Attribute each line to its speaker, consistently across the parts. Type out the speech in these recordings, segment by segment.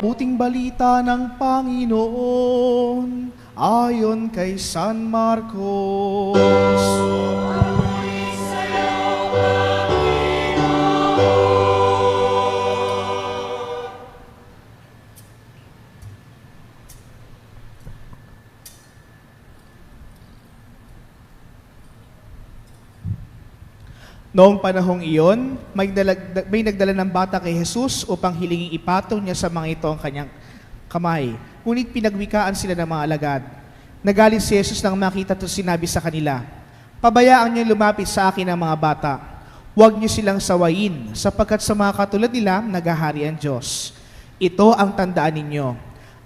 Speaker 1: Puting balita ng Panginoon ayon kay San Marcos. Noong panahong iyon, may, dalag- may nagdala ng bata kay Jesus upang hilingin ipatong niya sa mga ito ang kanyang kamay. Ngunit pinagwikaan sila ng mga alagad. Nagalit si Jesus nang makita ito sinabi sa kanila, Pabayaan niyo lumapit sa akin ang mga bata. Huwag niyo silang sawayin, sapagkat sa mga katulad nila, nagahari ang Diyos. Ito ang tandaan ninyo.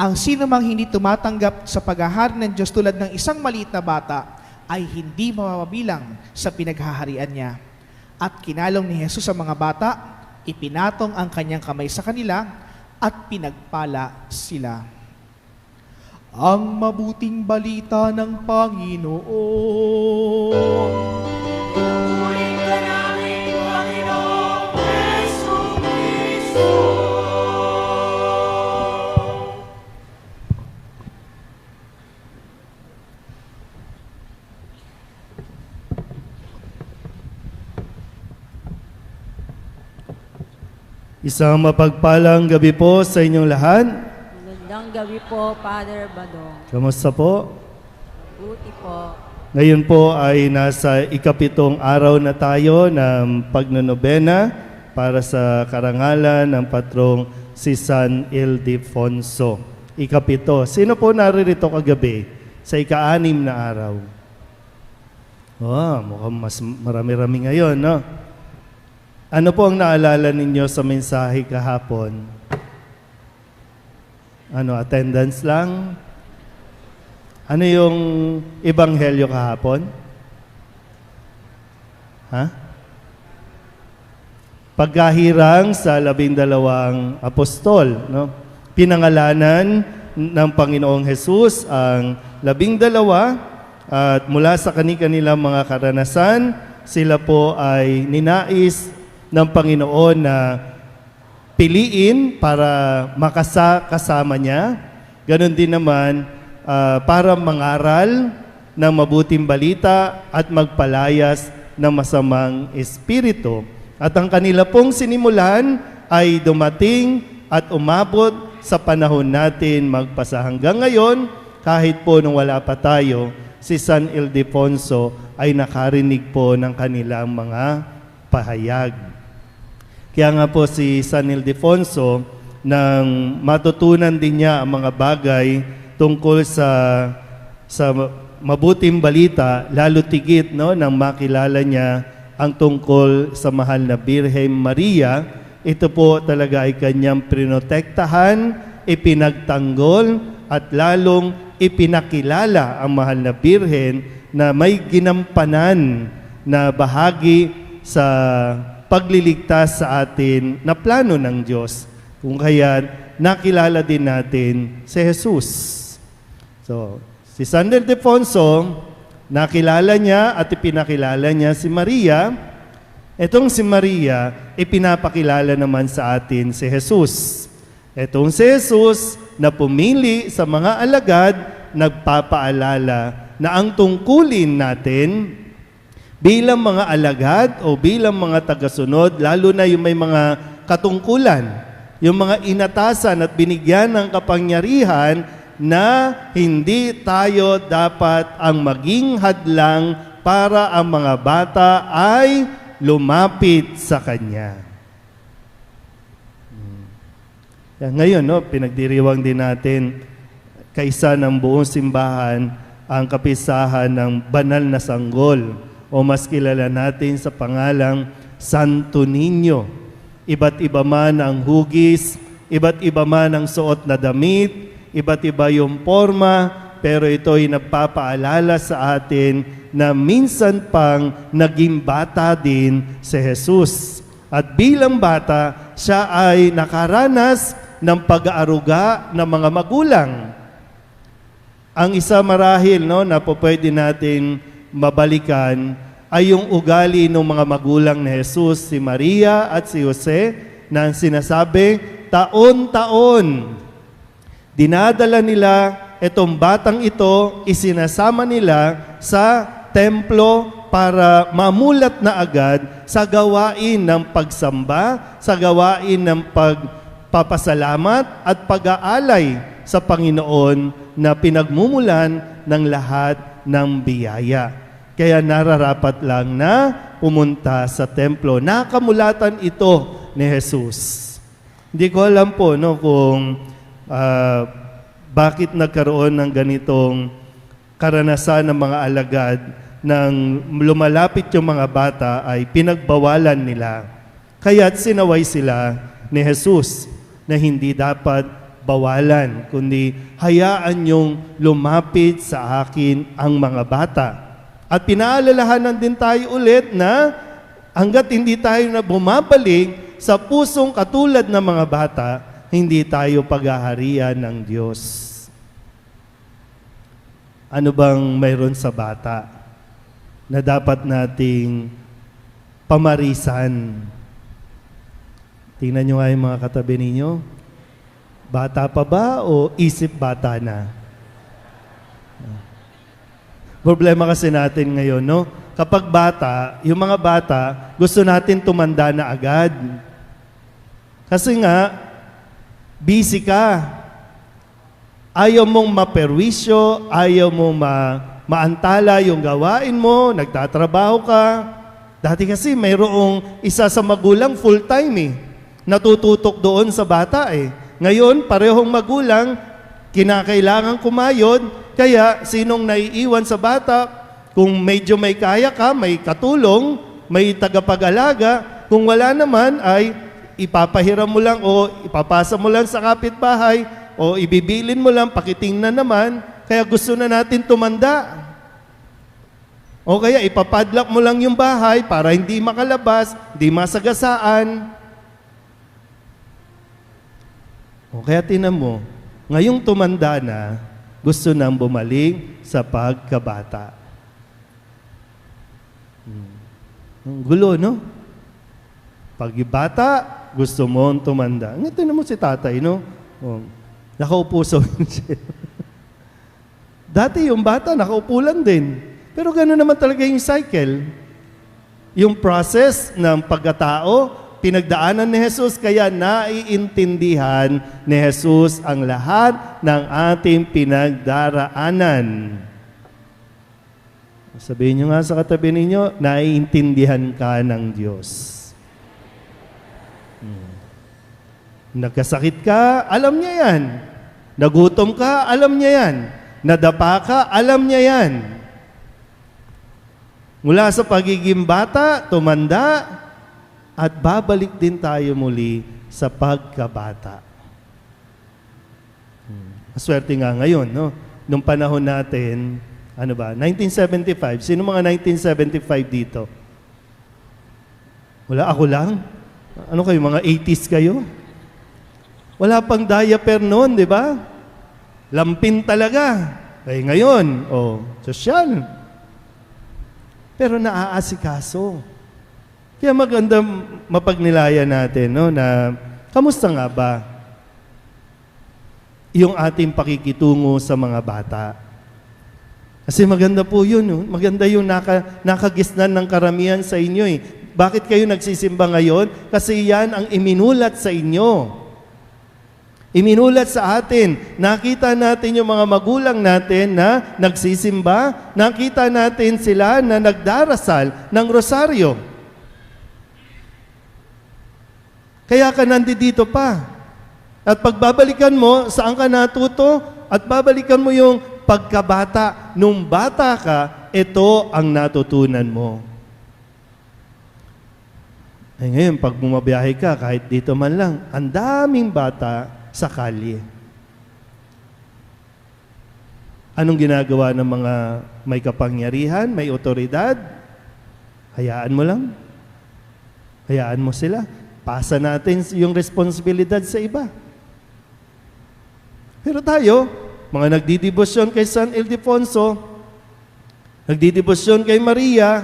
Speaker 1: Ang sino mang hindi tumatanggap sa paghahari ng Diyos tulad ng isang maliit na bata, ay hindi mababilang sa pinaghaharian niya. At kinalong ni Jesus ang mga bata, ipinatong ang kanyang kamay sa kanila, at pinagpala sila. Ang mabuting balita ng Panginoon.
Speaker 2: Isang mapagpalang gabi po sa inyong lahat.
Speaker 3: Magandang gabi po, Father Badong.
Speaker 2: Kamusta po?
Speaker 3: Buti po.
Speaker 2: Ngayon po ay nasa ikapitong araw na tayo ng pagnonobena para sa karangalan ng patrong si San Ildefonso. Ikapito. Sino po naririto kagabi sa ika-anim na araw? Oh, mukhang mas marami-rami ngayon, no? Ano po ang naalala ninyo sa mensahe kahapon? Ano, attendance lang? Ano yung ebanghelyo kahapon? Ha? Pagkahirang sa labing dalawang apostol, no? Pinangalanan ng Panginoong Jesus ang labing dalawa at mula sa kani-kanilang mga karanasan, sila po ay ninais ng Panginoon na piliin para makasama niya. Ganon din naman ah, para mangaral ng mabuting balita at magpalayas ng masamang espiritu. At ang kanila pong sinimulan ay dumating at umabot sa panahon natin magpasa hanggang ngayon, kahit po nung wala pa tayo, si San Ildefonso ay nakarinig po ng kanilang mga pahayag. Kaya nga po si San Ildefonso, nang matutunan din niya ang mga bagay tungkol sa sa mabuting balita, lalo tigit no, nang makilala niya ang tungkol sa mahal na Birhen Maria, ito po talaga ay kanyang prinotektahan, ipinagtanggol, at lalong ipinakilala ang mahal na Birhen na may ginampanan na bahagi sa pagliligtas sa atin na plano ng Diyos. Kung kaya nakilala din natin si Jesus. So, si San Ildefonso, nakilala niya at ipinakilala niya si Maria. Itong si Maria, ipinapakilala naman sa atin si Jesus. Itong si Jesus na pumili sa mga alagad, nagpapaalala na ang tungkulin natin bilang mga alagad o bilang mga tagasunod, lalo na yung may mga katungkulan, yung mga inatasan at binigyan ng kapangyarihan na hindi tayo dapat ang maging hadlang para ang mga bata ay lumapit sa Kanya. Hmm. Ngayon, no, pinagdiriwang din natin kaisa ng buong simbahan ang kapisahan ng banal na sanggol o mas kilala natin sa pangalang Santo Niño. Iba't iba man ang hugis, iba't iba man ang suot na damit, iba't iba yung forma, pero ito ay nagpapaalala sa atin na minsan pang naging bata din si Jesus. At bilang bata, siya ay nakaranas ng pag-aaruga ng mga magulang. Ang isa marahil no, na po pwede natin mabalikan ay yung ugali ng mga magulang ni Jesus, si Maria at si Jose, na sinasabi, taon-taon. Dinadala nila itong batang ito, isinasama nila sa templo para mamulat na agad sa gawain ng pagsamba, sa gawain ng pagpapasalamat at pag-aalay sa Panginoon na pinagmumulan ng lahat ng biyaya. Kaya nararapat lang na pumunta sa templo. Nakamulatan ito ni Jesus. Hindi ko alam po no, kung ah, bakit nagkaroon ng ganitong karanasan ng mga alagad nang lumalapit yung mga bata ay pinagbawalan nila. Kaya't sinaway sila ni Jesus na hindi dapat bawalan, kundi hayaan yung lumapit sa akin ang mga bata. At pinaalalahanan din tayo ulit na hanggat hindi tayo na bumabalik sa pusong katulad ng mga bata, hindi tayo paghaharian ng Diyos. Ano bang mayroon sa bata na dapat nating pamarisan? Tingnan nyo nga yung mga katabi ninyo. Bata pa ba o isip bata na? Problema kasi natin ngayon, no? Kapag bata, yung mga bata, gusto natin tumanda na agad. Kasi nga, busy ka. Ayaw mong maperwisyo, ayaw mong ma maantala yung gawain mo, nagtatrabaho ka. Dati kasi mayroong isa sa magulang full-time eh. Natututok doon sa bata eh. Ngayon, parehong magulang, kinakailangan kumayod, kaya sinong naiiwan sa bata, kung medyo may kaya ka, may katulong, may tagapag-alaga, kung wala naman ay ipapahiram mo lang o ipapasa mo lang sa kapitbahay o ibibilin mo lang, pakitingnan naman, kaya gusto na natin tumanda. O kaya ipapadlock mo lang yung bahay para hindi makalabas, hindi masagasaan. O kaya tinan mo, ngayong tumanda na, gusto nang bumalik sa pagkabata. Hmm. Ang gulo, no? Pag bata, gusto mo tumanda. Ngayon, tinan mo si tatay, no? Oh, nakaupo sa. Dati yung bata, nakaupo lang din. Pero gano'n naman talaga yung cycle. Yung process ng pagkatao, pinagdaanan ni Jesus, kaya naiintindihan ni Jesus ang lahat ng ating pinagdaraanan. Sabihin nyo nga sa katabi ninyo, naiintindihan ka ng Diyos. Hmm. Nagkasakit ka, alam niya yan. Nagutom ka, alam niya yan. Nadapa ka, alam niya yan. Mula sa pagiging bata, tumanda, at babalik din tayo muli sa pagkabata. Hmm. Maswerte nga ngayon, no? Nung panahon natin, ano ba, 1975. Sino mga 1975 dito? Wala, ako lang? Ano kayo, mga 80s kayo? Wala pang diaper noon, di ba? Lampin talaga. Eh ngayon, oh, sosyal. Pero naaasikaso. Kaya maganda mapagnilaya natin no, na kamusta nga ba yung ating pakikitungo sa mga bata. Kasi maganda po yun. No? Maganda yung naka, nakagisnan ng karamihan sa inyo. Eh. Bakit kayo nagsisimba ngayon? Kasi yan ang iminulat sa inyo. Iminulat sa atin. Nakita natin yung mga magulang natin na nagsisimba. Nakita natin sila na nagdarasal ng rosaryo. Kaya ka nandito pa. At pagbabalikan mo, saan ka natuto? At babalikan mo yung pagkabata. Nung bata ka, ito ang natutunan mo. Ay ngayon, pag bumabiyahe ka, kahit dito man lang, ang daming bata sa kalye. Anong ginagawa ng mga may kapangyarihan, may otoridad? Hayaan mo lang. Hayaan mo sila. Pasa natin yung responsibilidad sa iba. Pero tayo, mga nagdidibosyon kay San Ildefonso, nagdidibosyon kay Maria,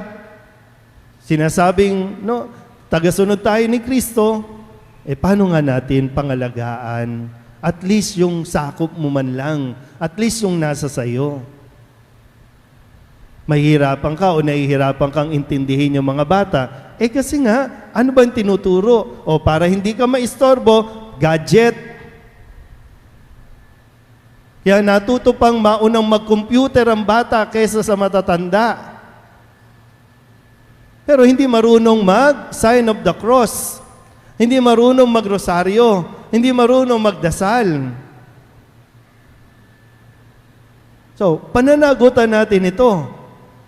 Speaker 2: sinasabing, no, tagasunod tayo ni Kristo, eh paano nga natin pangalagaan? At least yung sakop mo man lang, at least yung nasa sayo. Mahihirapan ka o nahihirapan kang intindihin yung mga bata. Eh kasi nga, ano ba yung tinuturo? O para hindi ka maistorbo, gadget. Kaya natuto pang maunang mag-computer ang bata kaysa sa matatanda. Pero hindi marunong mag-sign of the cross. Hindi marunong magrosaryo. Hindi marunong magdasal. So, pananagutan natin ito.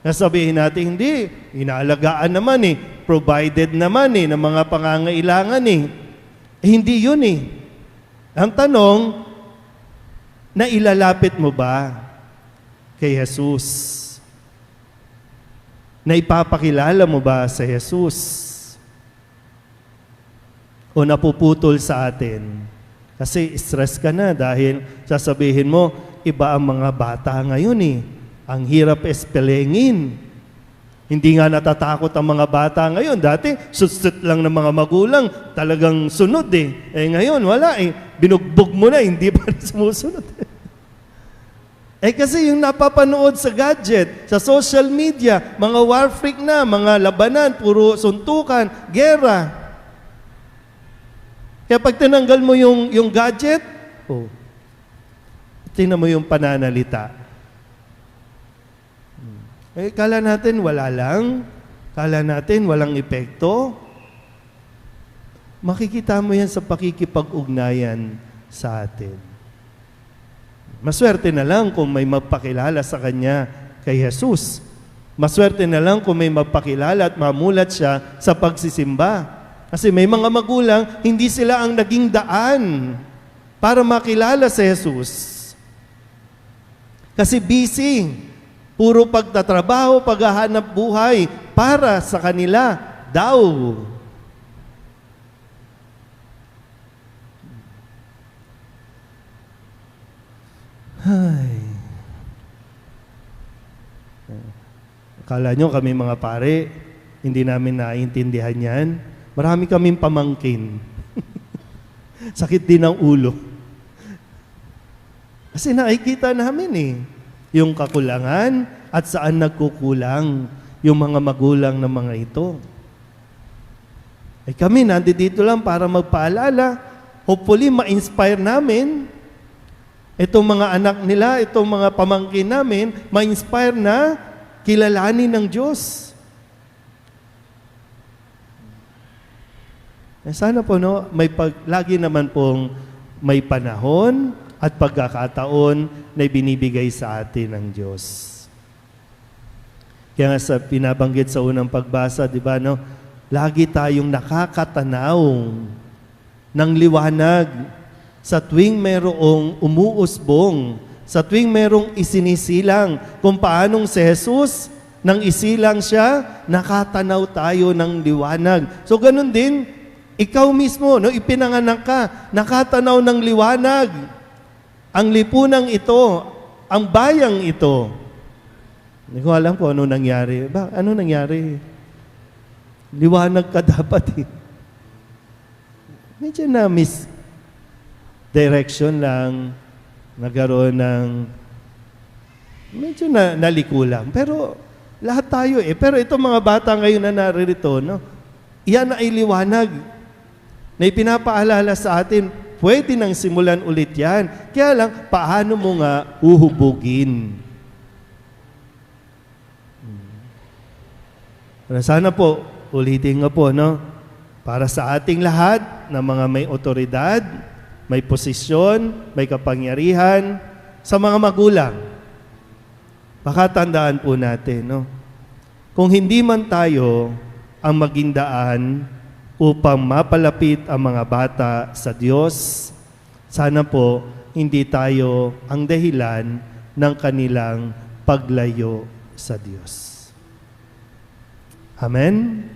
Speaker 2: Nasabihin natin, hindi, inaalagaan naman eh, provided naman eh, ng mga pangangailangan eh. eh hindi yun eh. Ang tanong, na ilalapit mo ba kay Jesus? Na ipapakilala mo ba sa Jesus? O napuputol sa atin? Kasi stress ka na dahil sasabihin mo, iba ang mga bata ngayon eh. Ang hirap espelengin. Hindi nga natatakot ang mga bata ngayon. Dati, susut lang ng mga magulang, talagang sunod eh. Eh ngayon, wala eh. Binugbog mo na, hindi pa sumusunod. eh kasi yung napapanood sa gadget, sa social media, mga war freak na, mga labanan, puro suntukan, gera. Kaya pag tinanggal mo yung, yung gadget, oh, tingnan mo yung pananalita. Eh, kala natin wala lang. Kala natin walang epekto. Makikita mo yan sa pakikipag-ugnayan sa atin. Maswerte na lang kung may magpakilala sa Kanya kay Jesus. Maswerte na lang kung may magpakilala at mamulat siya sa pagsisimba. Kasi may mga magulang, hindi sila ang naging daan para makilala si Jesus. Kasi busy. Puro pagtatrabaho, paghahanap buhay para sa kanila daw. Ay. Akala nyo kami mga pare, hindi namin naiintindihan yan. Marami kaming pamangkin. Sakit din ang ulo. Kasi nakikita namin eh, yung kakulangan at saan nagkukulang yung mga magulang ng mga ito. Eh kami, nandito lang para magpaalala. Hopefully, ma-inspire namin itong mga anak nila, itong mga pamangkin namin, ma-inspire na kilalanin ng Diyos. Eh, sana po, no, may pag, lagi naman pong may panahon at pagkakataon na binibigay sa atin ng Diyos. Kaya nga sa pinabanggit sa unang pagbasa, di ba, no, lagi tayong nakakatanaw ng liwanag sa tuwing mayroong umuusbong, sa tuwing mayroong isinisilang, kung paanong si Jesus, nang isilang siya, nakatanaw tayo ng liwanag. So ganun din, ikaw mismo, no, ipinanganak ka, nakatanaw ng liwanag. Ang lipunang ito, ang bayang ito. Hindi ko alam kung ano nangyari. Ba, ano nangyari? Liwanag ka dapat eh. Medyo na miss direction lang, nagkaroon ng medyo na naliko lang. Pero lahat tayo eh. Pero itong mga bata ngayon na naririto, no, iyan ay liwanag na ipinapaalala sa atin, pwede nang simulan ulit yan. Kaya lang, paano mo nga uhubugin? Hmm. Sana po, ulitin nga po, no? Para sa ating lahat na mga may otoridad, may posisyon, may kapangyarihan, sa mga magulang, pakatandaan po natin, no? Kung hindi man tayo ang maging daan upang mapalapit ang mga bata sa Diyos, sana po hindi tayo ang dahilan ng kanilang paglayo sa Diyos. Amen?